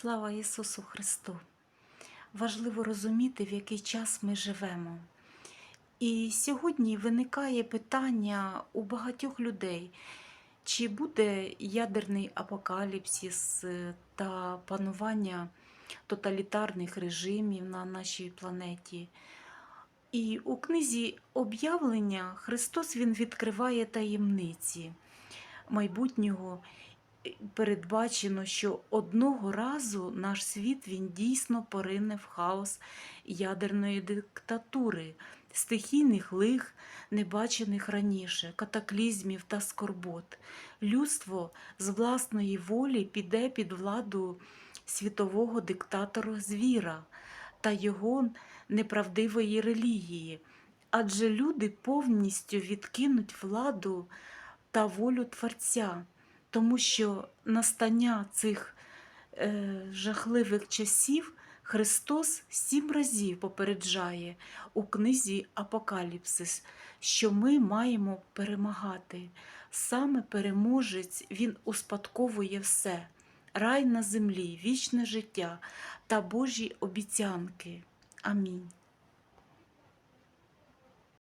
Слава Ісусу Христу! Важливо розуміти, в який час ми живемо. І сьогодні виникає питання у багатьох людей, чи буде ядерний апокаліпсис е, та панування тоталітарних режимів на нашій планеті. І у книзі об'явлення Христос Він відкриває таємниці майбутнього. Передбачено, що одного разу наш світ він дійсно порине в хаос ядерної диктатури, стихійних лих, небачених раніше, катаклізмів та скорбот. Людство з власної волі піде під владу світового диктатора звіра та його неправдивої релігії, адже люди повністю відкинуть владу та волю Творця, тому що настання цих е, жахливих часів Христос сім разів попереджає у книзі Апокаліпсис, що ми маємо перемагати. Саме переможець він успадковує все рай на землі, вічне життя та Божі обіцянки. Амінь.